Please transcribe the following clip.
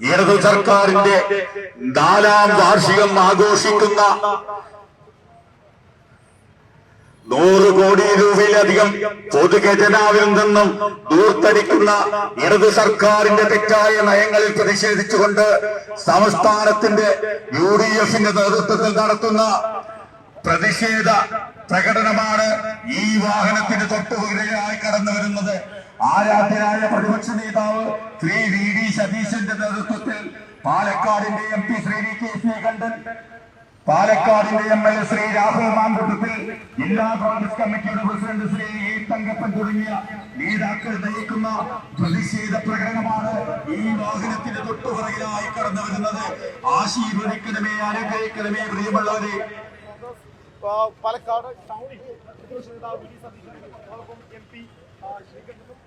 ഇടതു സർക്കാരിന്റെ നാലാം വാർഷികം ആഘോഷിക്കുന്ന നൂറ് കോടി രൂപയിലധികം പൊതുഖജനാവിൽ നിന്നും ദൂർത്തടിക്കുന്ന ഇടതു സർക്കാരിന്റെ തെറ്റായ നയങ്ങളിൽ പ്രതിഷേധിച്ചുകൊണ്ട് സംസ്ഥാനത്തിന്റെ യു ഡി എഫിന്റെ നേതൃത്വത്തിൽ നടത്തുന്ന പ്രതിഷേധ പ്രകടനമാണ് ഈ വാഹനത്തിന് തൊട്ടുപുകരായി കടന്നു വരുന്നത് ആരാധ്യനായ പ്രതിപക്ഷ നേതാവ് ശ്രീ വി ഡി സതീശന്റെ നേതൃത്വത്തിൽ പാലക്കാടിന്റെ M P Shri V K Sreekandan പാലക്കാടിന്റെ M L A Shri Rahul Mamkootathil ജില്ലാ കോൺഗ്രസ് കമ്മിറ്റിയുടെ പ്രസിഡന്റ് ശ്രീ എ തങ്കപ്പൻ തുടങ്ങിയ നേതാക്കൾ നയിക്കുന്ന പ്രതിഷേധ പ്രകടനമാണ് ഈ വാഹനത്തിന് തൊട്ടുപുറകിലായി കടന്നു വരുന്നത്. ആശീർവദിക്കണമേ അനുഗ്രഹിക്കണമേ പ്രിയമുള്ളവരെ. പാലക്കാട് ടൗണിൽ പ്രതിപക്ഷ നേതാവ് വി ഡി അതോടൊപ്പം എം പി ശ്രീകണ്ഠനും